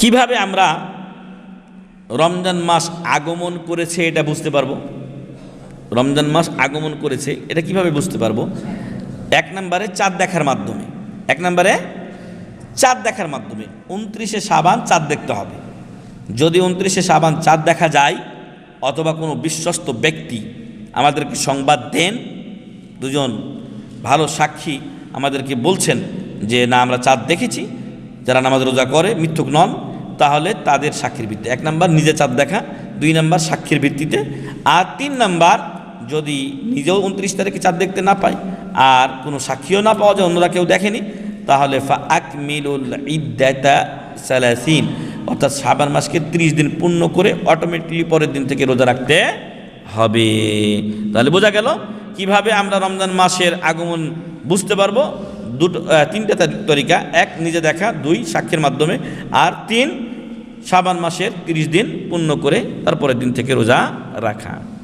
কীভাবে আমরা রমজান মাস আগমন করেছে এটা বুঝতে পারব? রমজান মাস আগমন করেছে, এটা কীভাবে বুঝতে পারব? এক নম্বরে চাঁদ দেখার মাধ্যমে। এক নম্বরে চাঁদ দেখার মাধ্যমে। উনত্রিশে সাবান চাঁদ দেখতে হবে। যদি উনত্রিশে সাবান চাঁদ দেখা যায়, অথবা কোনো বিশ্বস্ত ব্যক্তি আমাদেরকে সংবাদ দেন, দুজন ভালো সাক্ষী আমাদেরকে বলছেন যে, না, আমরা চাঁদ দেখেছি। যারা নামাজ রোজা করে, মিথ্যুক নন। তাহলে তাদের সাক্ষীর ভিত্তিতে এক নাম্বার নিজে চাঁদ দেখা, দুই নাম্বার সাক্ষীর ভিত্তিতে, আর তিন নাম্বার যদি নিজেও উনত্রিশ তারিখে চাঁদ দেখতে না পায়, আর কোনো সাক্ষীও না পাওয়া যায়, অন্যরা কেউ দেখেনি, তাহলে সালাসিন। অর্থাৎ সাবান মাসকে ত্রিশ দিন পূর্ণ করে অটোমেটিকলি পরের দিন থেকে রোজা রাখতে হবে। তাহলে বোঝা গেল, কীভাবে আমরা রমজান মাসের আগমন বুঝতে পারব? দুটো তিনটা তারি- তরিকা এক, নিজে দেখা, দুই, সাক্ষীর মাধ্যমে, আর তিন সাবান মাসের তিরিশ দিন পূর্ণ করে তারপরের দিন থেকে রোজা রাখা।